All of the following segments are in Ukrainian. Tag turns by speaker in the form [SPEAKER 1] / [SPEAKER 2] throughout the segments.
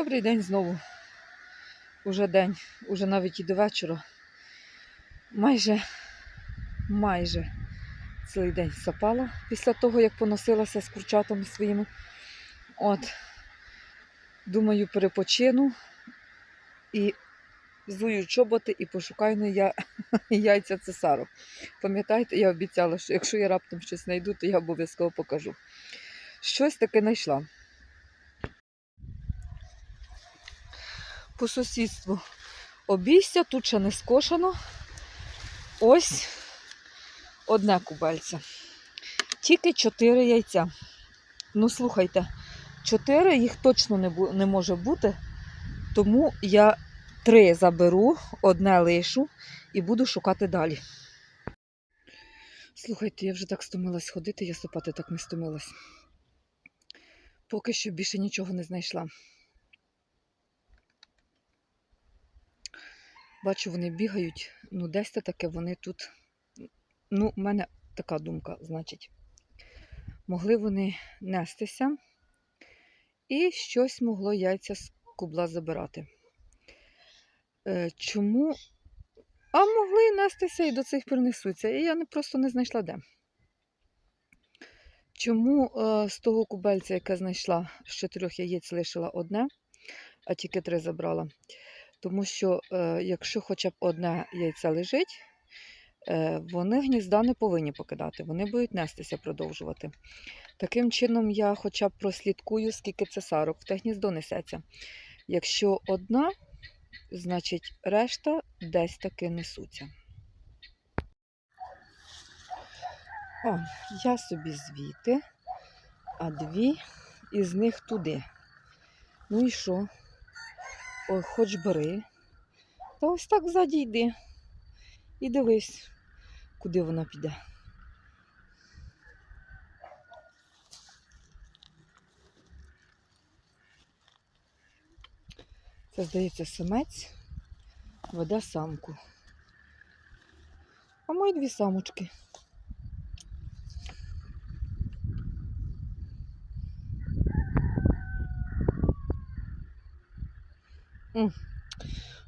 [SPEAKER 1] Добрий день знову. Уже день, уже навіть і до вечора. Майже, майже цілий день сапала після того, як поносилася з курчатами своїми. От, думаю, перепочину і зую чоботи і пошукаю на я яйця цесарок. Пам'ятаєте, я обіцяла, що якщо я раптом щось знайду, то я обов'язково покажу. Щось таке знайшла. По сусідству обійстя, тут ще не скошено. Ось одне кубельце. Тільки чотири яйця. Ну, слухайте, чотири їх точно не, не може бути, тому я три заберу, одне лишу і буду шукати далі. Слухайте, я вже так стомилась ходити, я сапати так не стомилась. Поки що більше нічого не знайшла. Бачу, вони бігають. Ну, десь це таке вони тут. Ну, в мене така думка, значить. Могли вони нестися, і щось могло яйця з кубла забирати. Е, чому? А могли нестися і до цих пір несуться. І я просто не знайшла де. Чому е, з того кубельця, яке знайшла, з чотирьох яєць лишила одне, а тільки три забрала? Тому що е, якщо хоча б одне яйце лежить, е, вони гнізда не повинні покидати, вони будуть нестися, продовжувати. Таким чином, я хоча б прослідкую, скільки цесарок в те гніздо несеться. Якщо одна, значить решта десь таки несуться. О, я собі звідти, а дві із них туди. Ну і що? Хоч бери. Та ось так ззаді йди. І дивись, куди вона піде. Це, здається, самець веде самку. А мої дві самочки.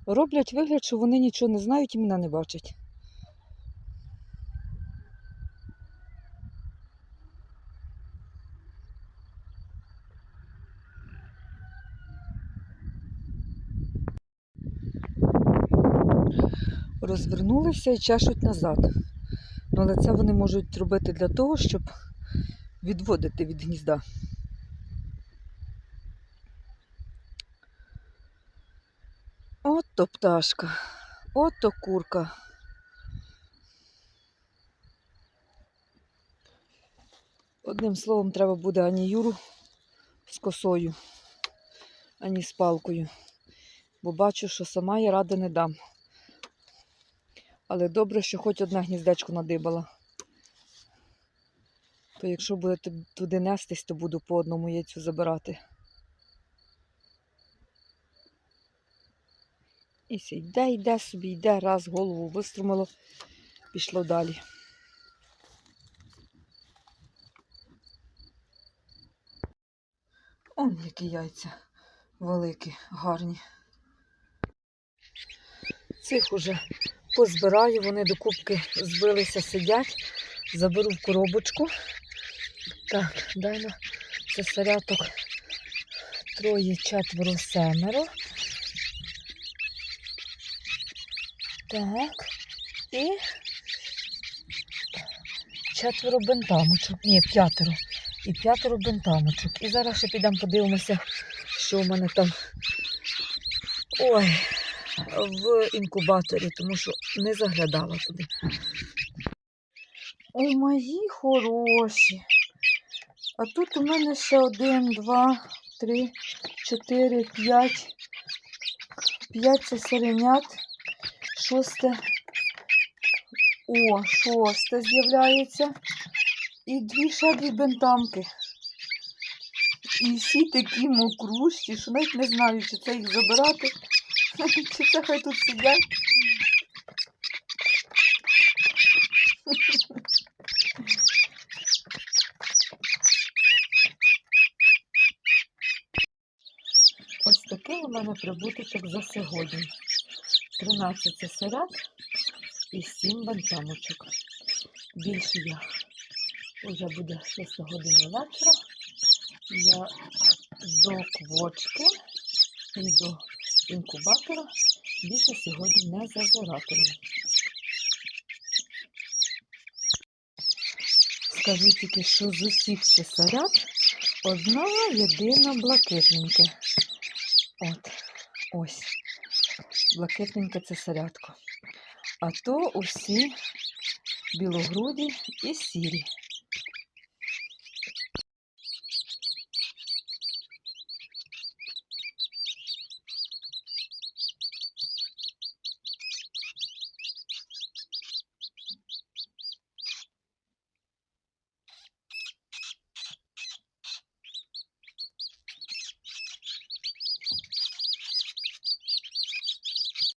[SPEAKER 1] Роблять вигляд, що вони нічого не знають і мене не бачать. Розвернулися і чешуть назад. Ну, але це вони можуть робити для того, щоб відводити від гнізда. Ото пташка, ото курка. Одним словом, треба буде ані Юру з косою, ані з палкою. Бо бачу, що сама я ради не дам. Але добре, що хоч одне гніздечко надибала. То якщо будете туди нестись, то буду по одному яйцю забирати. І все йде, йде собі, йде, раз голову виструмило, пішло далі. Он які яйця великі, гарні. Цих уже позбираю, вони до кубки збилися, сидять. Заберу в коробочку. Так, дай на цесаряток троє, четверо, семеро. Так. І четверо бентамочок. Ні, п'ятеро. І п'ятеро бентамочок. І зараз ще підемо подивимося, що у мене там. Ой, в інкубаторі, тому що не заглядала туди. Ой, мої хороші. А тут у мене ще один, два, три, чотири, п'ять. П'ять цесаренят. Шосте. О, шосте з'являється. І дві ще бентамки. І всі такі мокрущі, що навіть не знаю, чи це їх забирати, чи це хай тут сидять. Ось такий у мене прибуточок за сьогодні. 13 це і 7 бантамочок. Більше я вже буде 6 година вечора. Я до квочки і до інкубатора більше сьогодні не зазиратиму. Скажу тільки, що з усіх цесарят одна єдина блакитненьке. От, ось. Блакитненьке цесарятко. А то усі білогруді і сірі.